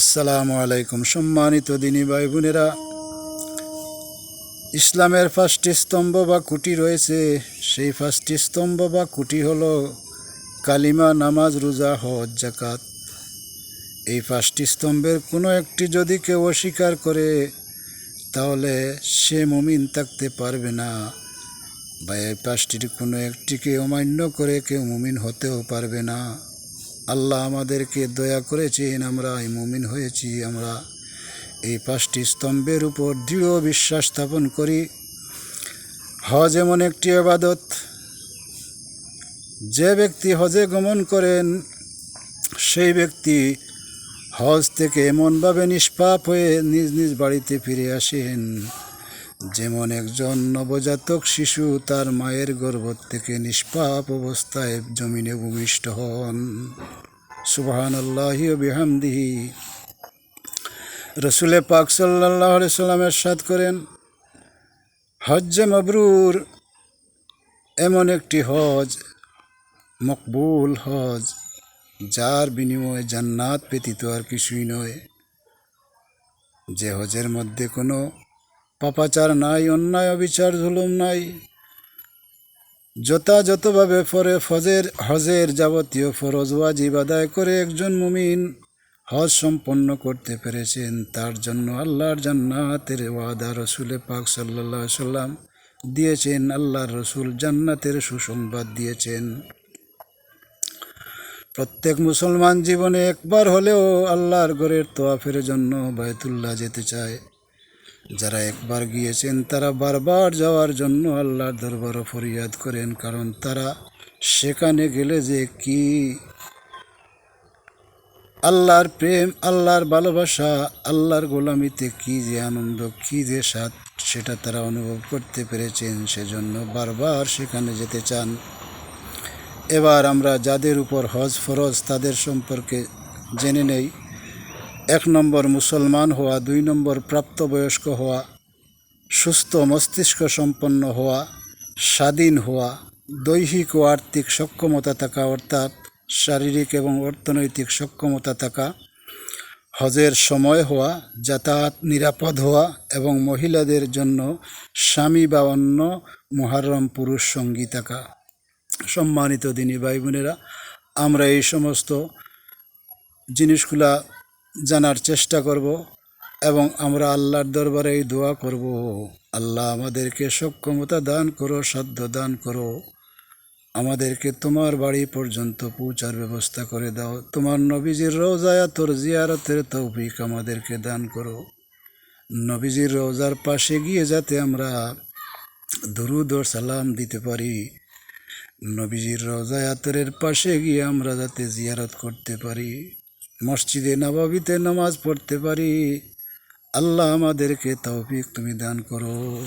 আসসালামু আলাইকুম। সম্মানিত দিনী ভাই বোনেরা, ইসলামের পাঁচটি স্তম্ভ বা কুটি রয়েছে। সেই পাঁচটি স্তম্ভ বা কুটি হল কালিমা, নামাজ, রোজা, হজ জাকাত এই পাঁচটি স্তম্ভের কোনো একটি যদি কেউ অস্বীকার করে, তাহলে সে মুমিন থাকতে পারবে না। বা এই পাঁচটির কোনো একটিকে অমান্য করে কেউ মুমিন হতেও পারবে না। আল্লাহ আমাদেরকে দয়া করেছেন, আমরা এই মুমিন হয়েছি। আমরা এই পাঁচটি স্তম্ভের উপর দৃঢ় বিশ্বাস স্থাপন করি। হজ এমন একটি আবাদত। যে ব্যক্তি হজে গমন করেন, সেই ব্যক্তি হজ থেকে এমনভাবে নিষ্পাপ হয়ে নিজ নিজ বাড়িতে ফিরে আসেন। যেমন একজন নবজাতক শিশু তার মায়ের গর্ভ থেকে নিষ্পাপ অবস্থায় জমিনে ভূমিষ্ঠ হন। সুবাহান আল্লাহি বিহামদিহি। রসুলে পাক সাল্লাহ সাল্লামের সাদ করেন, হজ্জে মবরুর এমন একটি হজ মকবুল হজ যার বিনিময়ে জান্নাত ব্যতীত আর কিছুই নয়। যে হজের মধ্যে কোনো পাপাচার নাই, অন্যায় অবিচার জুলুম নাই। যথাযথভাবে পরে ফজের, হজের যাবতীয় ফরজ, ওয়াজিব আদায় করে একজন মুমিন হজ সম্পন্ন করতে পেরেছেন। তার জন্য আল্লাহর জান্নাতের ওয়াদা রসুলে পাক সাল্লাহ সাল্লাম দিয়েছেন। আল্লাহর রসুল জান্নাতের সুসংবাদ দিয়েছেন। প্রত্যেক মুসলমান জীবনে একবার হলেও আল্লাহর ঘরের তোয়াফের জন্য বায়তুল্লাহ যেতে চায়। যারা একবার গিয়েছেন, তারা বারবার যাওয়ার জন্য আল্লাহর দরবারও ফরিয়াদ করেন, কারণ তারা সেখানে গেলে যে কি আল্লাহর প্রেম, আল্লাহর ভালোবাসা, আল্লাহর গোলামিতে কি যে আনন্দ, কি যে স্বাদ, সেটা তারা অনুভব করতে পেরেছেন, সেজন্য বারবার সেখানে যেতে চান। এবার আমরা যাদের উপর হজ ফরজ তাদের সম্পর্কে জেনে নেই। এক নম্বর মুসলমান হওয়া, দুই নম্বর প্রাপ্তবয়স্ক হওয়া, সুস্থ মস্তিষ্ক সম্পন্ন হওয়া, স্বাধীন হওয়া, দৈহিক ও আর্থিক সক্ষমতা থাকা অর্থাৎ শারীরিক এবং অর্থনৈতিক সক্ষমতা থাকা, হজের সময় হওয়া, যাতায়াত নিরাপদ হওয়া এবং মহিলাদের জন্য স্বামী বা অন্য মহারম পুরুষ সঙ্গী থাকা। সম্মানিত দিনী ভাই বোনেরা আমরা এই সমস্ত জিনিসগুলা জানার চেষ্টা করব এবং আমরা আল্লাহর দরবারে এই দোয়া করব। আল্লাহ আমাদেরকে সক্ষমতা দান করো, সাধ্য দান করো। আমাদেরকে তোমার বাড়ি পর্যন্ত পৌঁছার ব্যবস্থা করে দাও। তোমার নবীজির রোজায়া তোর জিয়ারতের তৌফিক আমাদেরকে দান করো। নবীজির রোজার পাশে গিয়ে যাতে আমরা দুরুদ ও সালাম দিতে পারি। নবীজির রোজায়াতরের পাশে গিয়ে আমরা যাতে জিয়ারত করতে পারি। মসজিদে নবাবিতে নামাজ পড়তে পারি। আল্লাহ আমাদেরকে তৌফিক তুমি দান করো।